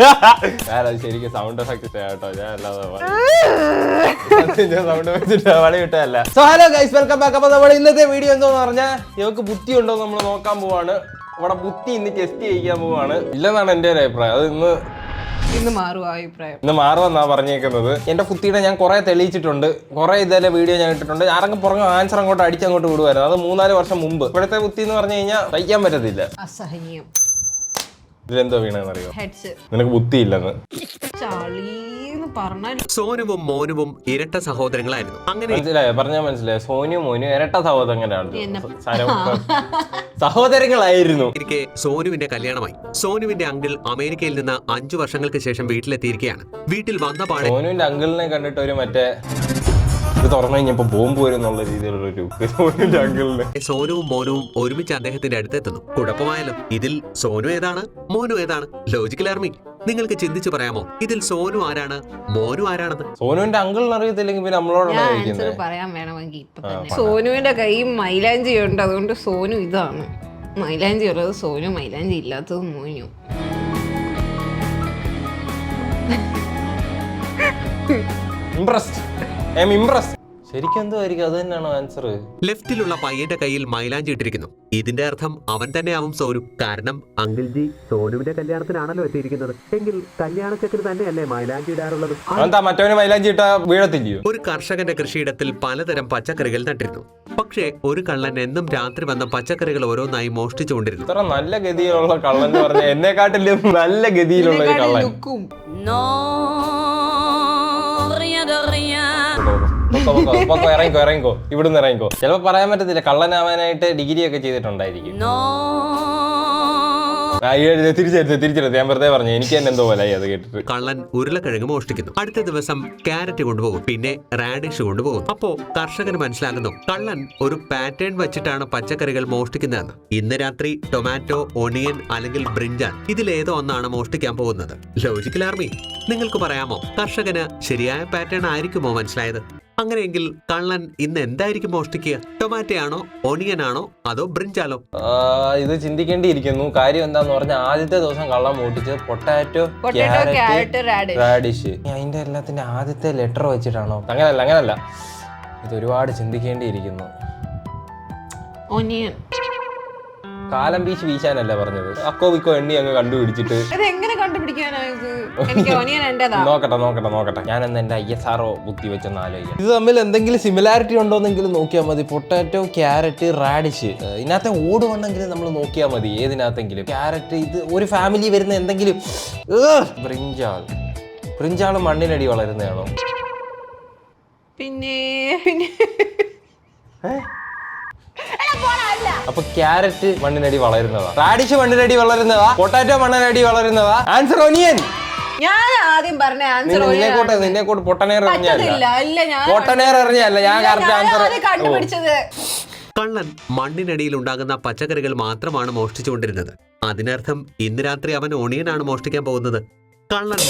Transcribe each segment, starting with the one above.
ഞാനത് ശരിക്കും sound effect കേട്ടോ. ഞാൻ അല്ലാതെ സൗണ്ട് വെച്ചിട്ട് വളി വിട്ടതല്ല so hello guys welcome back അപ്പൊ നമ്മുടെ ഇന്നത്തെ വീഡിയോ എന്തോന്ന് പറഞ്ഞാൽ ഇവർക്ക് ബുദ്ധി ഉണ്ടോ നമ്മൾ നോക്കാൻ പോവാണ്. ഇവിടെ ബുദ്ധി ഇന്ന് ടെസ്റ്റ് ചെയ്യിക്കാൻ പോവാണ്. ഇല്ലെന്നാണ് എന്റെ ഒരു അഭിപ്രായം. അത് ഇന്ന് ഇന്ന് മാറും അഭിപ്രായം. ഇന്ന് മാറുമെന്നാ പറഞ്ഞേക്കുന്നത്. എന്റെ കുത്തിയുടെ ഞാൻ കുറെ തെളിയിച്ചിട്ടുണ്ട്. കുറെ ഇതേ വീഡിയോ ഞാൻ ഇട്ടിട്ടുണ്ട്. ആരെങ്കിലും പുറകെ ആൻസർ അങ്ങോട്ട് അടിച്ചങ്ങോട്ട് വിടുവായിരുന്നു. അത് മൂന്നാൽ വർഷം മുമ്പ്. ഇപ്പോഴത്തെ കുത്തി എന്ന് പറഞ്ഞു കഴിഞ്ഞാൽ തയ്ക്കാൻ പറ്റത്തില്ല. അസഹനീയം. ഇതിലെന്തോ വീണെന്നറിയോ അറിയോ നിനക്ക് ബുദ്ധിയില്ലെന്ന്. സോനുവും മോനുവും ഇരട്ട സഹോദരങ്ങളായിരുന്നു. അങ്ങനെ മനസ്സിലായോ? പറഞ്ഞാൽ മനസ്സിലായോ? സോനു മോനു ഇരട്ട സഹോദരങ്ങളാണ്. സഹോദരങ്ങളായിരുന്നു. ഇരിക്കെ സോനുവിന്റെ കല്യാണമായി. സോനുവിന്റെ അങ്കിൾ അമേരിക്കയിൽ നിന്ന് അഞ്ചു വർഷങ്ങൾക്ക് ശേഷം വീട്ടിലെത്തിയിരിക്കുകയാണ്. വീട്ടിൽ വന്ന പാടെ സോനുവിന്റെ അങ്കിളിനെ കണ്ടിട്ട് ഒരു മറ്റേ ഇത് തുറന്നു കഴിഞ്ഞപ്പോ ബോംബ് വരും എന്നുള്ള രീതിയിലുള്ള ഒരു സോനുവിന്റെ അങ്കിളിനെ സോനുവും മോനുവും ഒരുമിച്ച് അദ്ദേഹത്തിന്റെ അടുത്തെത്തുന്നു. കുഴപ്പമായല്ലോ. ഇതിൽ സോനു ഏതാണ്? മോനു ഏതാണ്? ലോജിക്കൽ ആർമി നിങ്ങൾക്ക് ചിന്തിച്ചു പറയാമോ? ഇതിൽ സോനു ആരാണ്? മോനു ആരാണെന്ന് സോനുവിന്റെ അങ്കിൾ അറിയത്തില്ലെങ്കിൽ പിന്നെ നമ്മളോട് പറയാൻ വേണമെങ്കിൽ സോനുവിന്റെ കൈ മൈലാഞ്ചി ഉണ്ട്. അതുകൊണ്ട് സോനു ഇതാണ്. മൈലാഞ്ചി ഉള്ളത് സോനു മൈലാഞ്ചി ഇല്ലാത്തത് Monu. Impressed I am impressed ശരിക്കും എന്തായിരിക്കും അത് തന്നെയാണോ ആൻസർ ലെഫ്റ്റിലുള്ള പയ്യന്റെ കയ്യിൽ മൈലാഞ്ചി ഇട്ടിരിക്കുന്നു. ഇതിന്റെ അർത്ഥം അവൻ തന്നെ ആവും സോനു. കാരണം അങ്കിൾജി സോനുവിന്റെ കല്യാണത്തിനാണല്ലോ എത്തിയിരിക്കുന്നത്. എങ്കിൽ കല്യാണത്തിന് തന്നെയല്ലേ മൈലാഞ്ചി ഇടാറുള്ളത്? എന്താ മറ്റവന് മൈലാഞ്ചി ഇട്ടാ വീഴത്തില്ലയോ? ഒരു കർഷകന്റെ കൃഷിയിടത്തിൽ പലതരം പച്ചക്കറികൾ നട്ടിരുന്നു. പക്ഷേ ഒരു കള്ളൻ എന്നും രാത്രി വന്ന പച്ചക്കറികൾ ഓരോന്നായി മോഷ്ടിച്ചുകൊണ്ടിരുന്നു. ഇത്ര നല്ല ഗതിയിലുള്ള കള്ളൻ എന്ന് പറഞ്ഞ എന്നെക്കാട്ടിലും നല്ല ഗതിയിലുള്ള ഒരു കള്ളൻ. പൊക്കോ, പൊക്കോ, പൊക്കോ, ഇറങ്ങിക്കോ ഇറങ്ങിക്കോ. ഇവിടുന്ന് ഇറങ്ങിക്കോ. ചിലപ്പോ പറയാൻ പറ്റത്തില്ല കള്ളനാവാനായിട്ട് ഡിഗ്രി ഒക്കെ ചെയ്തിട്ടുണ്ടായിരിക്കും തിരിച്ചെടുത്ത് തിരിച്ചെടുത്ത് ഞാൻ വെറുതെ പറഞ്ഞു എനിക്ക് തന്നെ എന്തോ പോലെ അത് കേട്ടിട്ട്. കള്ളൻ ഉരുളക്കിഴങ്ങ് മോഷ്ടിക്കുന്നു. അടുത്ത ദിവസം ക്യാരറ്റ് കൊണ്ടുപോകും. പിന്നെ റാഡിഷ് കൊണ്ടുപോകും. അപ്പോ കർഷകന് മനസ്സിലാകുന്നു കള്ളൻ ഒരു പാറ്റേൺ വെച്ചിട്ടാണ് പച്ചക്കറികൾ മോഷ്ടിക്കുന്നതെന്ന്. ഇന്ന് രാത്രി ടൊമാറ്റോ ഒണിയൻ അല്ലെങ്കിൽ ബ്രിഞ്ചാൻ ഇതിലേതോ ഒന്നാണ് മോഷ്ടിക്കാൻ പോകുന്നത്. ലോജിക്കൽ ആർമി നിങ്ങൾക്ക് പറയാമോ? കർഷകന് ശരിയായ പാറ്റേൺ ആയിരിക്കുമോ മനസ്സിലായത്? അങ്ങനെയെങ്കിൽ കള്ളൻ ഇന്ന് എന്തായിരിക്കും മോഷ്ടിക്കുക? ടൊമാറ്റോ ആണോ ഒണിയൻ ആണോ അതോ ബ്രിഞ്ചാലോ? ഇത് ചിന്തിക്കേണ്ടിയിരിക്കുന്നു. കാര്യം എന്താന്ന് പറഞ്ഞാൽ ആദ്യത്തെ ദിവസം കള്ളം മൂട്ടിച്ച് പൊട്ടാറ്റോ ക്യാരറ്റ് റാഡിഷ് റാഡിഷ് അതിന്റെ എല്ലാത്തിന്റെ ആദ്യത്തെ ലെറ്റർ വെച്ചിട്ടാണോ? അങ്ങനല്ല അങ്ങനല്ല. ഇത് ഒരുപാട് ചിന്തിക്കേണ്ടിയിരിക്കുന്നു. കാലം വീശ് വീശാനല്ലേ പറഞ്ഞത്. അക്കോ വിക്കോ എണ്ണി അങ്ങ് കണ്ടുപിടിച്ചിട്ട്. ഇത് എങ്ങനെ കണ്ടുപിടിക്കാനായത്? എനിക്ക് ഒനിയൻ എന്റേതാ? നോക്കട്ടെ നോക്കട്ടെ നോക്കട്ടെ. ഞാൻ എന്ന് എന്റെ ഐ എസ് ആർഒ ബുദ്ധി വെച്ചൊന്ന് ആലോചിക്കാം. ഇത് തമ്മിൽ എന്തെങ്കിലും സിമിലാരിറ്റി ഉണ്ടോന്നെങ്കിലും നോക്കിയാൽ മതി. പൊട്ടാറ്റോ ക്യാരറ്റ് റാഡിഷ് ഇതിനകത്തെ ഓടുവണ്ണെങ്കിലും നമ്മൾ നോക്കിയാൽ മതി. ഏതിനകത്തെങ്കിലും. ക്യാരറ്റ് ഇത് ഒരു ഫാമിലി വരുന്ന എന്തെങ്കിലും. ഏഹ്, ബ്രിഞ്ചാൾ ബ്രിഞ്ചാൾ മണ്ണിനടി വളരുന്നതാണോ? പിന്നെ പിന്നെ. അപ്പൊ ക്യാരറ്റ് മണ്ണിനടി വളരുന്നതാ. റാഡിഷ് മണ്ണിനടി വളരുന്നതാ. പൊട്ടാറ്റോ മണ്ണിനടി വളരുന്നതാ. Answer onion. ഞാൻ ആദ്യം പറഞ്ഞ ആൻസർ നിന്നെ കൂട്ട് നിന്നെ കൂട്ട് പൊട്ടനേർ എറിഞ്ഞല്ല ഇല്ല ഞാൻ പൊട്ടനേർ എറിഞ്ഞല്ല ഞാൻ കറക്റ്റ് ആൻസർ കണ്ടുപിടിച്ചത്. കള്ളൻ മണ്ണിനടിയിൽ ഉണ്ടാകുന്ന പച്ചക്കറികൾ മാത്രമാണ് മോഷ്ടിച്ചുകൊണ്ടിരുന്നത്. അതിനർത്ഥം ഇന്ന് രാത്രി അവൻ ഒണിയനാണ് മോഷ്ടിക്കാൻ പോകുന്നത്. കള്ളൻ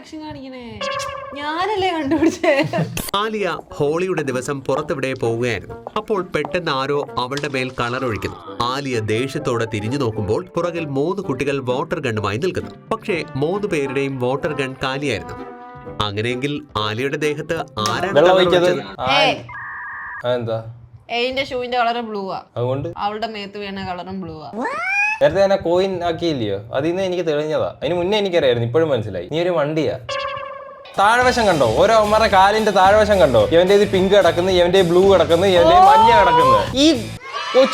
ആക്ഷൻ കാണിക്കണേ. ഞാനല്ലേ കണ്ടുപിടിച്ചേ? ആലിയ ഹോളിയുടെ ദിവസം പുറത്തെവിടെ പോവുകയായിരുന്നു. അപ്പോൾ പെട്ടെന്ന് ആരോ അവളുടെ മേൽ കളർ ഒഴിക്കുന്നു. ആലിയ ദേഷ്യത്തോടെ തിരിഞ്ഞു നോക്കുമ്പോൾ പുറകിൽ മൂന്ന് കുട്ടികൾ വാട്ടർ ഗണ്ണുമായി നിൽക്കുന്നു. പക്ഷേ മൂന്ന് പേരുടെയും വാട്ടർ ഗൺ കാലിയായിരുന്നു. അങ്ങനെയെങ്കിൽ ആലിയുടെ ദേഹത്ത് ആരാണ് വെള്ളം colour ഒഴിച്ചത്? അതെന്താ? എന്റെ ഷൂവിന്റെ കളർ ബ്ലൂ ആ. അതുകൊണ്ട്? അവളുടെ മേത്ത് വീണ കളറും ബ്ലൂ ആ. നേരത്തെ തന്നെ കോയിൻ ആക്കിയില്ലയോ? അതിൽ നിന്ന് എനിക്ക് തെളിഞ്ഞതാ. അതിന് മുന്നേ എനിക്കറിയായിരുന്നു ഇപ്പോഴും മനസ്സിലായി. നീ ഒരു വണ്ടിയാ. താഴ്വശം കണ്ടോ? ഓരോ അമ്മയുടെ കാലിന്റെ താഴ്വശം കണ്ടോ? ഇവന്റെ ഇത് പിങ്ക് കിടക്കുന്നു ഇവന്റെ ബ്ലൂ കിടക്കുന്നു ഇവന്റെ മഞ്ഞ കിടക്കുന്നു. ഈ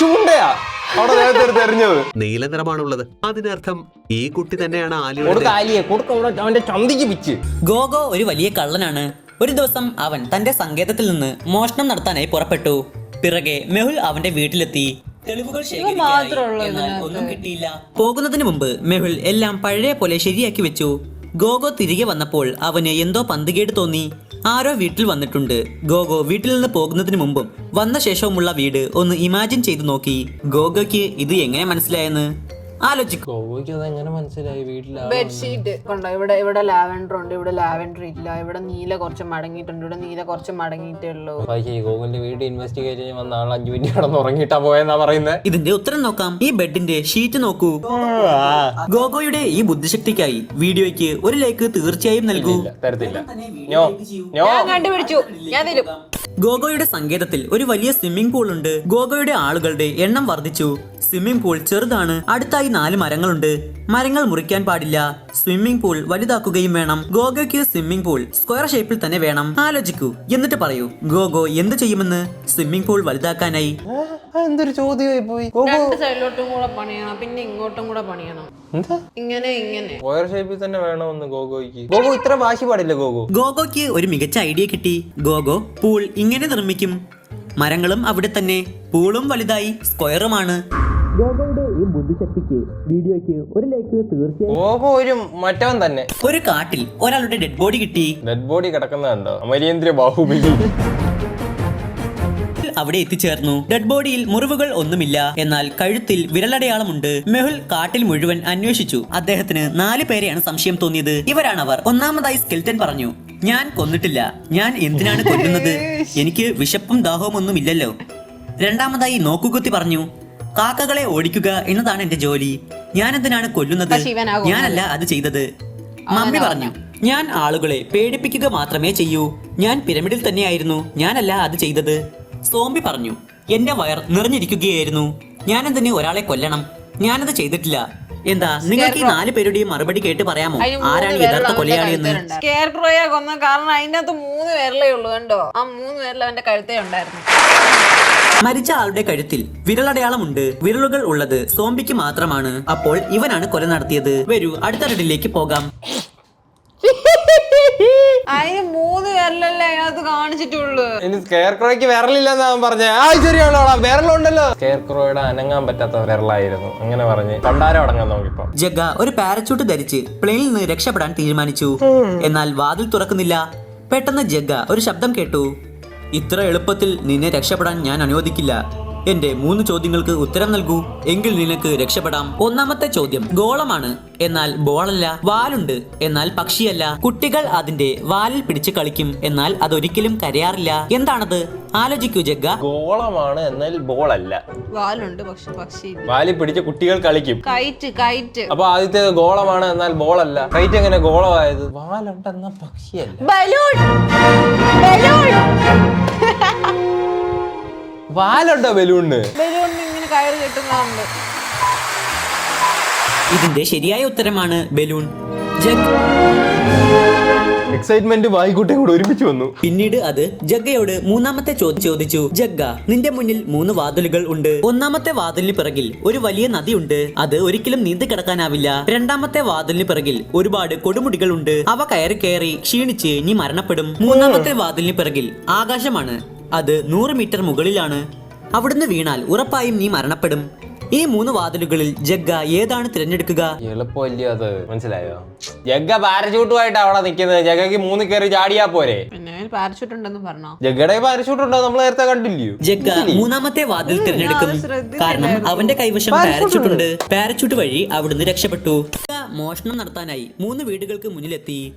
ചൂണ്ടയാ അവിടെ നേരത്തെ നീല നിറമാണുള്ളത്. അതിനർത്ഥം ഈ കുട്ടി തന്നെയാണ് ആലിയയുടെ കൊടുക്ക ആലിയെ കൊടുക്ക അവിടെ അവന്റെ ചന്തിക്ക് പിച്ച്. ഗോഗോ ഒരു വലിയ കള്ളനാണ്. ഒരു ദിവസം അവൻ തന്റെ സങ്കേതത്തിൽ നിന്ന് മോഷണം നടത്താനായി പുറപ്പെട്ടു. പിറകെ മെഹുൽ അവന്റെ വീട്ടിലെത്തി. തെളിവുകൾ ശേഖരിക്കാനായി, മാത്രമുള്ളൂ എന്നാൽ ഒന്നും കിട്ടിയില്ല. പോകുന്നതിന് മുമ്പ് മെഹുൽ എല്ലാം പഴയ പോലെ ശരിയാക്കി വെച്ചു. ഗോഗോ തിരികെ വന്നപ്പോൾ അവന് എന്തോ പന്തുകേട് തോന്നി. ആരോ വീട്ടിൽ വന്നിട്ടുണ്ട്. ഗോഗോ വീട്ടിൽ നിന്ന് പോകുന്നതിന് മുമ്പും വന്ന ശേഷവുമുള്ള വീട് ഒന്ന് ഇമാജിൻ ചെയ്തു നോക്കി. ഗോഗോയ്ക്ക് ഇത് എങ്ങനെ മനസ്സിലായെന്ന്? ആലോചിക്കൂ. ഗോവയ്ക്ക് മനസ്സിലായി? വീട്ടിൽ ബെഡ്ഷീറ്റ് കണ്ടോ? ഇവിടെ ഇവിടെ ലാവൻഡർ ഉണ്ട് ഇവിടെ ലാവൻഡർ ഇല്ല. ഇവിടെ നീല കുറച്ച് മടങ്ങിയിട്ടുണ്ട് ഇവിടെ നീല കുറച്ച് മടങ്ങിയിട്ടേ ഉള്ളൂ. ഗോകുലിന്റെ വീട് ഇൻവെസ്റ്റിഗേറ്റ് ചെയ്യാൻ വന്ന ആൾ അഞ്ചു മിനിറ്റ് കിടന്ന് ഉറങ്ങിയിട്ടാ പോയെന്നാ പറയുന്നത് ഇതിന്റെ ഉത്തരം നോക്കാം. ഈ ബെഡിന്റെ ഷീറ്റ് നോക്കൂ. ഗോഗോയുടെ ഈ ബുദ്ധിശക്തിക്കായി വീഡിയോയ്ക്ക് ഒരു ലൈക്ക് തീർച്ചയായും നൽകൂ. തരത്തില്ല. ഞാൻ കണ്ടുപിടിച്ചു. ഞാൻ തരും. ഗോഗോയുടെ സങ്കേതത്തിൽ ഒരു വലിയ സ്വിമ്മിംഗ് പൂൾ ഉണ്ട്. ഗോഗോയുടെ ആളുകളുടെ എണ്ണം വർദ്ധിച്ചു. സ്വിമ്മിംഗ് പൂൾ ചെറുതാണ്. അടുത്തായി നാല് മരങ്ങളുണ്ട്. മരങ്ങൾ മുറിക്കാൻ പാടില്ല. സ്വിമ്മിംഗ് പൂൾ വലുതാക്കുകയും വേണം. ഗോഗോയ്ക്ക് സ്വിമ്മിംഗ് പൂൾ സ്ക്വയർ ഷേപ്പിൽ തന്നെ വേണം. ആലോചിക്കൂ. എന്നിട്ട് പറയൂ ഗോഗോ എന്ത് ചെയ്യുമെന്ന്? സ്വിമ്മിംഗ് പൂൾ വലുതാക്കാനായി. എന്തൊരു ചോദ്യമായി പോയി. ഗോകു രണ്ട് സൈഡിലോട്ടും കൂടെ പണിയണം പിന്നെ ഇങ്ങോട്ടും കൂടെ പണിയണം. ഇങ്ങനെ ഇങ്ങനെ. സ്ക്വയർ ഷേപ്പിൽ തന്നെ വേണമെന്ന് ഗോഗോയ്ക്ക്. ഗോഗോ ഇത്ര വാശി പാടില്ല ഗോഗോ. ഗോഗോയ്ക്ക് ഒരു മികച്ച ഐഡിയ കിട്ടി. ഗോഗോ പൂൾ ഇങ്ങനെ നിർമ്മിക്കും. മരങ്ങളും അവിടെ തന്നെ. പൂളും വലുതായി സ്ക്വയറുമാണ്. ഗോഗോയുടെ ഈ ബുദ്ധിശക്തിക്ക് വീഡിയോയ്ക്ക് ഒരു ലൈക്ക് തീർച്ചയായും. ഗോഗോ ഒരു മറ്റവൻ തന്നെ. ഒരു കാട്ടിൽ ഒരാളുടെ ഡെഡ് ബോഡി കിട്ടി. ഡെഡ് ബോഡി കിടക്കുന്നതുണ്ടോ അമരീന്ദ്ര ബാഹുബലി അവിടെ എത്തിച്ചേർന്നു. ഡെഡ് ബോഡിയിൽ മുറിവുകൾ ഒന്നുമില്ല. എന്നാൽ കഴുത്തിൽ വിരലടയാളമുണ്ട്. മെഹുൽ കാട്ടിൽ മുഴുവൻ അന്വേഷിച്ചു. അദ്ദേഹത്തിന് നാല് പേരെയാണ് സംശയം തോന്നിയത്. ഇവരാണവർ. ഒന്നാമതായി സ്കെൽറ്റൻ പറഞ്ഞു ഞാൻ കൊന്നിട്ടില്ല. ഞാൻ എന്തിനാണ് കൊല്ലുന്നത്? എനിക്ക് വിശപ്പും ദാഹവും ഒന്നും ഇല്ലല്ലോ രണ്ടാമതായി നോക്കുകുത്തി പറഞ്ഞു കാക്കകളെ ഓടിക്കുക എന്നതാണ് എന്റെ ജോലി. ഞാൻ എന്തിനാണ് കൊല്ലുന്നത്. ഞാനല്ല അത് ചെയ്തത്. മമ്മി പറഞ്ഞു ഞാൻ ആളുകളെ പേടിപ്പിക്കുക മാത്രമേ ചെയ്യൂ. ഞാൻ പിരമിഡിൽ തന്നെയായിരുന്നു. ഞാനല്ല അത് ചെയ്തത്. സോംബി പറഞ്ഞു എന്റെ വയർ നിറഞ്ഞിരിക്കുകയായിരുന്നു. ഞാൻ എന്തിന് ഒരാളെ കൊല്ലണം? ഞാനത് ചെയ്തിട്ടില്ല. എന്താ നിങ്ങൾക്ക് ഈ നാല് പേരുടെയും മറുപടി കേട്ട് പറയാമോ? ആരാണ് യഥാർത്ഥ കൊലയാളി എന്ന്? കൊന്ന കാരണം അതിനകത്ത് മൂന്ന് പേരലേ ഉള്ളൂ കണ്ടോ? ആ മൂന്ന് പേരിൽ അവന്റെ കഴുത്തേ ഉണ്ടായിരുന്നു. മരിച്ച ആളുടെ കഴുത്തിൽ വിരലടയാളമുണ്ട്. വിരലുകൾ ഉള്ളത് സോംബിക്ക് മാത്രമാണ്. അപ്പോൾ ഇവനാണ് കൊല നടത്തിയത്. വരൂ അടുത്ത റെഡിലേക്ക് പോകാം. അതിന് മൂന്ന് അതിനകത്ത് കാണിച്ചിട്ടുള്ളൂ. ഇനി പറഞ്ഞേ. ആ ശരിയാണോ? വിരലുണ്ടല്ലോ. അനങ്ങാൻ പറ്റാത്ത വിരലായിരുന്നു. അങ്ങനെ പറഞ്ഞ് പണ്ടാരം അടങ്ങാൻ നോക്കിപ്പോ ജഗ്ഗ ഒരു പാരച്യൂട്ട് ധരിച്ച് പ്ലെയിനിൽ നിന്ന് രക്ഷപ്പെടാൻ തീരുമാനിച്ചു. എന്നാൽ വാതിൽ തുറക്കുന്നില്ല. പെട്ടെന്ന് ജഗ്ഗ ഒരു ശബ്ദം കേട്ടു. ഇത്ര എളുപ്പത്തിൽ നിന്നെ രക്ഷപ്പെടാൻ ഞാൻ അനുവദിക്കില്ല. എന്റെ മൂന്ന് ചോദ്യങ്ങൾക്ക് ഉത്തരം നൽകൂ. എങ്കിൽ നിനക്ക് രക്ഷപ്പെടാം. ഒന്നാമത്തെ ചോദ്യം ഗോളമാണ്. എന്നാൽ ബോളല്ല വാലുണ്ട്. എന്നാൽ പക്ഷിയല്ല. കുട്ടികൾ അതിന്റെ വാലിൽ പിടിച്ച് കളിക്കും. എന്നാൽ അതൊരിക്കലും കരയാറില്ല. എന്താണത്? ആലോചിക്കൂ ജഗ്ഗ. ഗോളമാണ് എന്നാൽ ബോളല്ല. വാലുണ്ട് പക്ഷെ പക്ഷി വാലി പിടിച്ച് കുട്ടികൾ കളിക്കും. Kite kite. അപ്പൊ ആദ്യത്തെ ഗോളമാണ് എന്നാൽ ബോളല്ല. കൈറ്റ് എങ്ങനെ ഗോളമായത്? വാലുണ്ടെന്ന പക്ഷിയല്ല. ബലൂൺ! ബലൂൺ! വാലുണ്ടോ ബലൂണിന്? ബലൂണിന് ഇങ്ങനെ കയറ് കെട്ടുന്നുണ്ട് ഇതിന്റെ ശരിയായ ഉത്തരമാണ് ബലൂൺ. ജഗ്. എക്സൈറ്റ്മെന്റ് വായിക്കൂട്ടയും കൂടെ ഒരുമിച്ച് വന്നു. പിന്നീട് അത് ജഗ്ഗയോട് മൂന്നാമത്തെ ചോദ്യം ചോദിച്ചു. ജഗ്ഗ നിന്റെ മുന്നിൽ മൂന്ന് വാതിലുകൾ ഉണ്ട്. ഒന്നാമത്തെ വാതിലിന് പിറകിൽ ഒരു വലിയ നദിയുണ്ട് അത് ഒരിക്കലും നീന്തി കിടക്കാനാവില്ല. രണ്ടാമത്തെ വാതിലിന് പിറകിൽ ഒരുപാട് കൊടുമുടികൾ ഉണ്ട്. അവ കയറി കയറി ക്ഷീണിച്ച് ഇനി മരണപ്പെടും. മൂന്നാമത്തെ വാതിലിന് പിറകിൽ ആകാശമാണ്. അത് നൂറ് മീറ്റർ മുകളിലാണ്. അവിടുന്ന് വീണാൽ ഉറപ്പായും നീ മരണപ്പെടും. ഈ മൂന്ന് വാതിലുകളിൽ ജഗ്ഗ ഏതാണ് തിരഞ്ഞെടുക്കുക? എളുപ്പമല്ലയോ അത് മനസ്സിലായോ? ജഗ്ഗ പാരഷൂട്ടുമായിട്ട് അവിടെ നിൽക്കുന്നത്. ജഗ്ഗക്ക് മൂന്ന് കയറി ചാടിയാ പോരെ. പിന്നെ പാരച്യൂട്ട് ഉണ്ടെന്ന് പറഞ്ഞോ? ജഗയുടെ പാരച്യൂട്ട് ഉണ്ടോ നമ്മൾ നേരത്തെ കണ്ടില്ലയോ? ജഗ്ഗ മൂന്നാമത്തെ വാതിൽ തിരഞ്ഞെടുക്കും. കാരണം അവന്റെ കൈവശം പാരച്യൂട്ട് ഉണ്ട്. പാരച്യൂട്ട് വഴി അവിടുന്ന് രക്ഷപ്പെട്ടു. ജഗ്ഗ മോഷണം നടത്താനായി മൂന്ന് വീടുകൾക്ക് മുന്നിലെത്തി.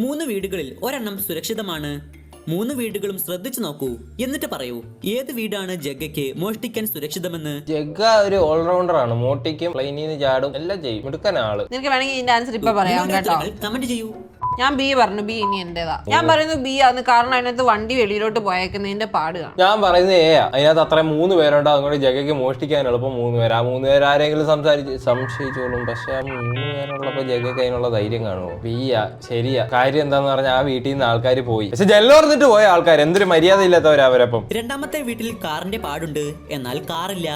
മൂന്ന് വീടുകളിൽ ഒരെണ്ണം സുരക്ഷിതമാണ്. മൂന്ന് വീടുകളും ശ്രദ്ധിച്ചു നോക്കൂ. എന്നിട്ട് പറയൂ ഏത് വീടാണ് ജഗ്ഗയ്ക്ക് മോഷ്ടിക്കാൻ സുരക്ഷിതമെന്ന്? ജഗ്ഗ ഒരു ഓൾറൗണ്ടർ ആണ് മോട്ടിക്കും പ്ലെയിനിൽ നിന്ന് ചാടും എല്ലാം ചെയ്യും. മിടുക്കൻ ആൾ. നിനക്ക് വേണമെങ്കിൽ ഇതിന്റെ ആൻസർ ഇപ്പൊ പറയാം കേട്ടോ. കമന്റ് ചെയ്യൂ. ഞാൻ ബി പറഞ്ഞു ബി ഇനി എന്റേതാ. ഞാൻ പറയുന്നത് ബി ആണ് കാരണം അതിനകത്ത് വണ്ടി വെളിയിലോട്ട് പോയേക്കുന്നതിന്റെ പാട് കാണും. ഞാൻ പറയുന്നത് ഏ അതിനകത്ത് അത്ര മൂന്ന് പേരുണ്ട് അതുകൊണ്ട് ജഗയ്ക്ക് മോഷ്ടിക്കാൻ എളുപ്പം മൂന്ന് പേര്. ആ മൂന്ന് പേര് ആരെങ്കിലും സംസാരിച്ച് സംശയിച്ചോളും. പക്ഷെ ആ മൂന്ന് പേരുള്ളപ്പോ ജഗയ്ക്ക് അതിനുള്ള ധൈര്യം കാണുമോ? ബി ആ ശരിയാ. കാര്യം എന്താന്ന് പറഞ്ഞാൽ ആ വീട്ടിൽ നിന്ന് ആൾക്കാർ പോയി. പക്ഷെ ജെല്ലോർന്നിട്ട് പോയ ആൾക്കാർ എന്തൊരു മര്യാദ ഇല്ലാത്തവരാ അവരപ്പം. രണ്ടാമത്തെ വീട്ടിൽ കാറിന്റെ പാടുണ്ട് എന്നാൽ കാറില്ല.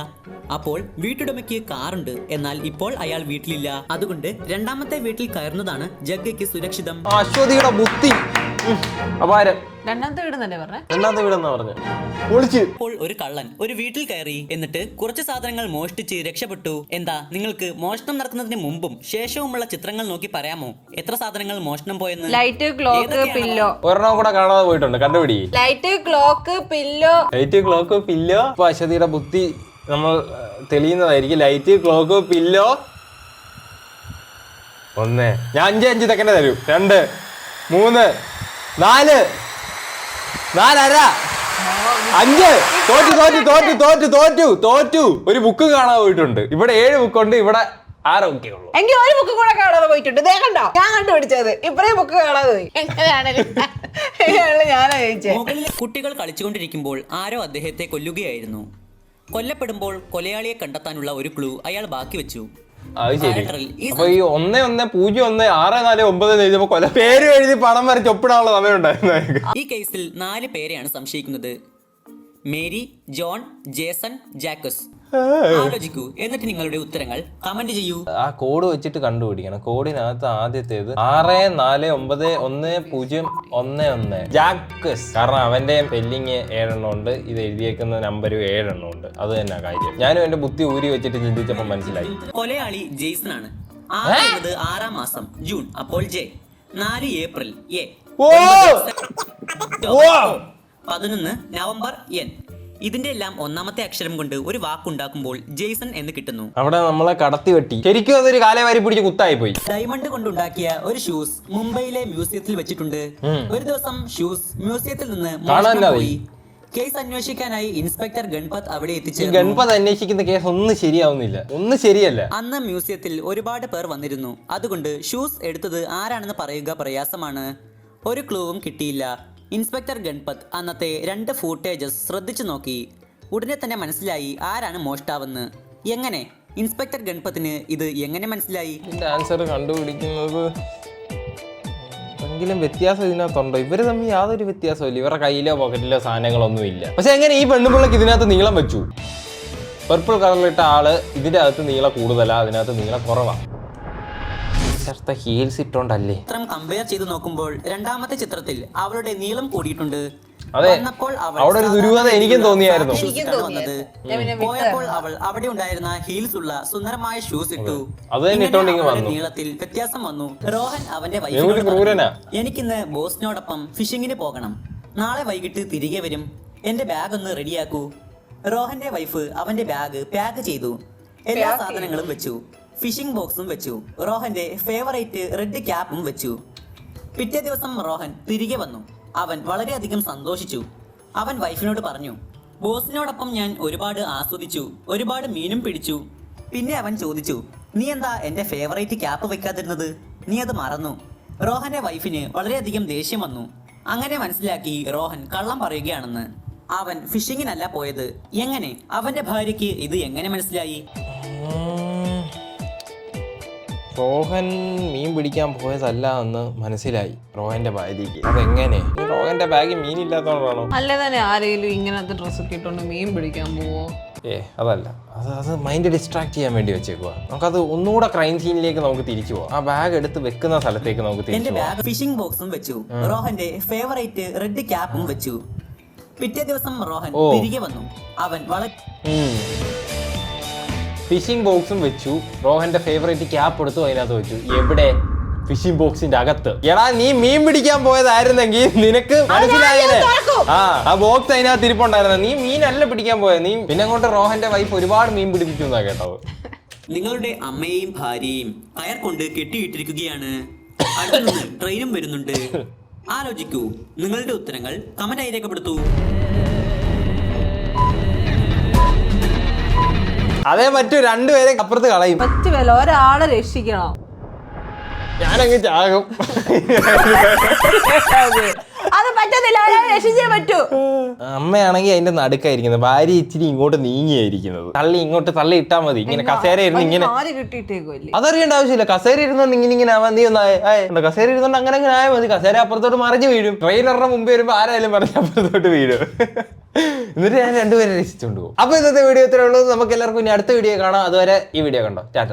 അപ്പോൾ വീട്ടുടമയ്ക്ക് കാറുണ്ട് എന്നാൽ ഇപ്പോൾ അയാൾ വീട്ടിലില്ല. അതുകൊണ്ട് രണ്ടാമത്തെ വീട്ടിൽ കയറുന്നതാണ് ജഗ്ഗയ്ക്ക് സുരക്ഷിതം. അശ്വതിയുടെ ബുദ്ധി. അപാരം. രണ്ടാമത്തെ വീട് തന്നെ പറഞ്ഞേ? രണ്ടാമത്തെ വീടെന്നാ പറഞ്ഞു? ഒളിച്ച്. അപ്പോൾ ഒരു കള്ളൻ ഒരു വീട്ടിൽ കയറി എന്നിട്ട് കുറച്ച് സാധനങ്ങൾ മോഷ്ടിച്ച് രക്ഷപ്പെട്ടു. എന്താ നിങ്ങൾക്ക് മോഷണം നടക്കുന്നതിന് മുമ്പും ശേഷവുമുള്ള ചിത്രങ്ങൾ നോക്കി പറയാമോ? എത്ര സാധനങ്ങൾ മോഷണം പോയെന്ന്? ലൈറ്റ് ക്ലോക്ക് ഏതൊക്കെയാണ്? പില്ലോ. ഒരെണ്ണം കൂടെ കാണാതെ പോയിട്ടുണ്ട് കണ്ടുപിടി. Light clock pillow. Light clock pillow. അശ്വതിയുടെ ബുദ്ധി നമ്മൾ ഏഹ്, തെളിയുന്നതായിരിക്കും. Light clock pillow. ഒന്ന്. ഞാൻ അഞ്ച് അഞ്ച് സെക്കൻഡ് തരൂ. രണ്ട് മൂന്ന് നാല്. നാലര. അഞ്ച്. തോറ്റു തോറ്റു തോറ്റു തോറ്റു തോറ്റു തോറ്റു. ഒരു ബുക്ക് കാണാൻ പോയിട്ടുണ്ട്. ഇവിടെ ഏഴ് ബുക്കുണ്ട് ഇവിടെ ആറ് ബുക്കേ ഉള്ളൂ. എങ്കിൽ ഒരു ബുക്ക് കൂടെ കാണാതെ പോയിട്ടുണ്ട്. ദേ കണ്ടോ? ഞാൻ കണ്ടുപിടിച്ചത്. ഇപ്പഴേ ബുക്ക് കാണാതെ പോയി. എങ്ങനെയാണല്ലോ ഞാനാ ചോദിച്ചേ കുട്ടികൾ കളിച്ചുകൊണ്ടിരിക്കുമ്പോൾ ആരോ അദ്ദേഹത്തെ കൊല്ലുകയായിരുന്നു. കൊല്ലപ്പെടുമ്പോൾ കൊലയാളിയെ കണ്ടെത്താനുള്ള ഒരു ക്ലൂ അയാൾ ബാക്കി വെച്ചു. അത് ശരി. അപ്പൊ ഈ ഒന്ന് ഒന്ന് പൂജ്യം ഒന്ന് ആറ് നാല് ഒമ്പത് എഴുതിയപ്പോ കൊല പേര് എഴുതി പണം വരച്ച് ഒപ്പിടാനുള്ള സമയം ഉണ്ടായിരുന്നു ഈ കേസിൽ നാല് പേരെയാണ് സംശയിക്കുന്നത്. Mary John Jason Jacques. ആലോചിക്കൂ. എന്നിട്ട് നിങ്ങളുടെ ഉത്തരങ്ങൾ കമന്റ് ചെയ്യൂ. ആ കോഡ് വെച്ചിട്ട് കണ്ടുപിടിക്കണം. കോഡിനകത്ത് ആദ്യത്തേത് ആറ് നാല് ഒമ്പത് ഒന്ന് പൂജ്യം ഒന്ന് ഒന്ന്. ജാക്കസ്. കാരണം അവന്റെ സ്പെല്ലിങ് ഏഴെണ്ണം ഉണ്ട്. ഇത് എഴുതിയേക്കുന്ന നമ്പരും ഏഴെണ്ണം ഉണ്ട്. അത് തന്നെ കാര്യം. ഞാനും എന്റെ ബുദ്ധി ഊരി വെച്ചിട്ട് ചിന്തിച്ചപ്പോൾ മനസ്സിലായി. കൊലയാളി ജെയ്സൺ ആണ് ആറ് ആറാം മാസം ജൂൺ. അപ്പോൾ ജെ. നാല് ഏപ്രിൽ എ. പതിനൊന്ന് നവംബർ എൻ. ഇതിന്റെ എല്ലാം ഒന്നാമത്തെ അക്ഷരം കൊണ്ട് ഒരു വാക്കുണ്ടാക്കുമ്പോൾ ജെയ്സൺ എന്ന് കിട്ടുന്നു. അവിടെ നമ്മളെ കടത്തി വെട്ടി. ശരിക്കും അതൊരു കാലവാരി പിടിച്ച് കുത്തായി പോയി ഡയമണ്ട് കൊണ്ടുണ്ടാക്കിയ ഒരു ഷൂസ് മുംബൈയിലെ മ്യൂസിയത്തിൽ വെച്ചിട്ടുണ്ട്. ഒരു ദിവസം ഷൂസ് മ്യൂസിയത്തിൽ നിന്ന് മോഷണം പോയി. കേസ് അന്വേഷിക്കാനായി ഇൻസ്പെക്ടർ ഗൺപത് അവിടെ എത്തിച്ചു ഗൺപത് അന്വേഷിക്കുന്ന കേസ് ഒന്നും ശരിയാവുന്നില്ല. ഒന്നും ശരിയല്ല. അന്ന് മ്യൂസിയത്തിൽ ഒരുപാട് പേർ വന്നിരുന്നു. അതുകൊണ്ട് ഷൂസ് എടുത്തത് ആരാണെന്ന് പറയുക പ്രയാസമാണ്. ഒരു ക്ലൂവും കിട്ടിയില്ല. ഇൻസ്പെക്ടർ ഗൺപത് അന്നത്തെ രണ്ട് ഫൂട്ടേജസ് ശ്രദ്ധിച്ചു നോക്കി. ഉടനെ തന്നെ മനസ്സിലായി ആരാണ് മോഷ്ടാവെന്ന്. എങ്ങനെ? ഇൻസ്പെക്ടർ ഗൺപത്തിന് ഇത് എങ്ങനെ മനസ്സിലായി? ആൻസർ കണ്ടുപിടിക്കുന്നത് എന്തെങ്കിലും വ്യത്യാസം ഇതിനകത്തുണ്ടോ? ഇവർ തമ്മിൽ യാതൊരു വ്യത്യാസമില്ല ഇവരുടെ കയ്യിലോ പോക്കറ്റിലോ സാധനങ്ങളൊന്നും ഇല്ല. പക്ഷെ എങ്ങനെ ഈ പെണ്ണുപിള്ളക്ക് ഇതിനകത്ത് നീളം വെച്ചു? പർപ്പിൾ കളറിലിട്ട ആൾ ഇതിന്റെ അകത്ത് നീളം കൂടുതലാ അതിനകത്ത് നീളം കുറവാ. ഇതിന്റെ ഹീൽസ് ഇട്ടോണ്ടല്ലേ? ചിത്രം കമ്പയർ ചെയ്ത് നോക്കുമ്പോൾ രണ്ടാമത്തെ ചിത്രത്തിൽ അവളുടെ നീളം കൂടിയിട്ടുണ്ട്. അതെ. വന്നപ്പോൾ അവൾ അവിടെ ഒരു ദുരൂഹത എനിക്കും തോന്നിയായിരുന്നു. പോയപ്പോൾ അവൾ അവിടെ ഉണ്ടായിരുന്ന ഹീൽസ് ഉള്ള സുന്ദരമായ ഷൂസ് ഇട്ടു. അത്. നീളത്തിൽ വ്യത്യാസം വന്നു. റോഹൻ അവന്റെ എനിക്കിന്ന് ബോസിനോടൊപ്പം ഫിഷിങ്ങിന് പോകണം. നാളെ വൈകിട്ട് തിരികെ വരും. എന്റെ ബാഗ് ഒന്ന് റെഡിയാക്കൂ റോഹന്റെ വൈഫ് അവന്റെ ബാഗ് പാക്ക് ചെയ്തു. എല്ലാ സാധനങ്ങളും വെച്ചു. ഫിഷിംഗ് ബോക്സും വെച്ചു. റോഹന്റെ ഫേവറേറ്റ് റെഡ് ക്യാപ്പും വെച്ചു. പിറ്റേ ദിവസം റോഹൻ തിരികെ വന്നു. അവൻ വളരെയധികം സന്തോഷിച്ചു. അവൻ വൈഫിനോട് പറഞ്ഞു ബോസിനോടൊപ്പം ഞാൻ ഒരുപാട് ആസ്വദിച്ചു ഒരുപാട് മീനും പിടിച്ചു. പിന്നെ അവൻ ചോദിച്ചു നീ എന്താ എന്റെ ഫേവറേറ്റ് ക്യാപ്പ് വെക്കാതിരുന്നത്? നീ അത് മറന്നു. റോഹന്റെ വൈഫിന് വളരെയധികം ദേഷ്യം വന്നു. അങ്ങനെ മനസ്സിലാക്കി റോഹൻ കള്ളം പറയുകയാണെന്ന്. അവൻ ഫിഷിങ്ങിനല്ല പോയത്. എങ്ങനെ? അവന്റെ ഭാര്യയ്ക്ക് ഇത് എങ്ങനെ മനസ്സിലായി. റോഹൻ മീൻ പിടിക്കാൻ പോയതല്ല എന്ന് മനസ്സിലായി റോഹന്റെ ഭാര്യയ്ക്ക്. അതെങ്ങനെ? ഈ റോഹന്റെ ബാഗിൽ മീനില്ലാത്തോണ്ടാണോ അല്ലേ തന്നെ ആരെങ്കിലും ഇങ്ങനത്തെ ഡ്രസ്സ് ഇട്ടോണ്ട് മീൻ പിടിക്കാൻ പോവോ? ഏ അതല്ല. അത് അത് മൈൻഡ് ഡിസ്ട്രാക്ട് ചെയ്യാൻ വേണ്ടി വെച്ചേക്കുക നമുക്കത് ഒന്നുകൂടെ ക്രൈം സീനിലേക്ക് നമുക്ക് തിരിച്ചു പോവാം. ആ ബാഗ് എടുത്ത് വെക്കുന്ന സ്ഥലത്തേക്ക് നമുക്ക് എന്റെ തിരിച്ചു പോവാം ബാഗ് ഫിഷിംഗ് ബോക്സും വെച്ചു. റോഹന്റെ ഫേവറേറ്റ് റെഡ് ക്യാപ്പും വെച്ചു. പിറ്റേ ദിവസം റോഹൻ ഓ. തിരികെ വന്നു. അവൻ വളരെ ഫിഷിംഗ് ബോക്സും വെച്ചു. റോഹന്റെ ഫേവറേറ്റ് ക്യാപ്പ് എടുത്തു അതിനകത്ത് വെച്ചു. എവിടെ? ഫിഷിംഗ് ബോക്സിന്റെ അകത്ത്. എടാ നീ മീൻ പിടിക്കാൻ പോയതായിരുന്നെങ്കിൽ നിനക്ക് മനസ്സിലായേ ആ ആ ബോക്സ് അതിനകത്ത് ഇരിപ്പുണ്ടായിരുന്നു. നീ മീനല്ല പിടിക്കാൻ പോയത് നീ പിന്നെ കൊണ്ട് റോഹന്റെ വൈഫ് ഒരുപാട് മീൻ പിടിപ്പിച്ചു എന്നാ കേട്ടോ നിങ്ങളുടെ അമ്മയും ഭാര്യയും കയർ കൊണ്ട് കെട്ടിയിട്ടിരിക്കുകയാണ്. അടുത്തുനിന്ന് ട്രെയിനും വരുന്നുണ്ട്. ആലോചിക്കൂ. നിങ്ങളുടെ ഉത്തരങ്ങൾ കമന്റായി രേഖപ്പെടുത്തൂ. അതേ മറ്റു രണ്ടുപേരെ അപ്പുറത്ത് കളയും. പറ്റുമല്ല ഒരാളെ രക്ഷിക്കണം. ഞാനങ്ങ് ചാകും. അത് പറ്റത്തില്ല ഒരാളെ രക്ഷിച്ചേ പറ്റൂ. അമ്മയാണെങ്കിൽ അതിന്റെ നടുക്കായിരിക്കുന്നത്. ഭാര്യ ഇച്ചിരി ഇങ്ങോട്ട് നീങ്ങിയായിരിക്കുന്നത്. തള്ളി ഇങ്ങോട്ട് തള്ളി ഇട്ടാ മതി. ഇങ്ങനെ കസേര ഇരുന്ന് ഇങ്ങനെ ആര് കിട്ടിയിട്ടേക്കുമല്ലേ അതറിയേണ്ട ആവശ്യമില്ല. കസേര ഇരുന്നോണ്ട് ഇങ്ങനെ ഇങ്ങനെ ആവാൻ നീ ഒന്നായ കസേര ഇരുന്നോണ്ട് അങ്ങനെ അങ്ങനെ ആയാൽ മതി. കസേര അപ്പുറത്തോട്ട് മറിഞ്ഞു വീഴും. ട്രെയിനറിന് മുമ്പ് വരുമ്പോ ആരായാലും മറിഞ്ഞ അപ്പുറത്തോട്ട് വീഴും. എന്നിട്ട് ഞാൻ രണ്ടുപേരെ രക്ഷിച്ചുകൊണ്ട് പോകും. അപ്പൊ ഇന്നത്തെ വീഡിയോ ഇത്രേ ഉള്ളൂ. നമുക്ക് എല്ലാവർക്കും ഇനി അടുത്ത വീഡിയോ കാണാം. അതുവരെ ഈ വീഡിയോ കണ്ടോ. ടാറ്റ.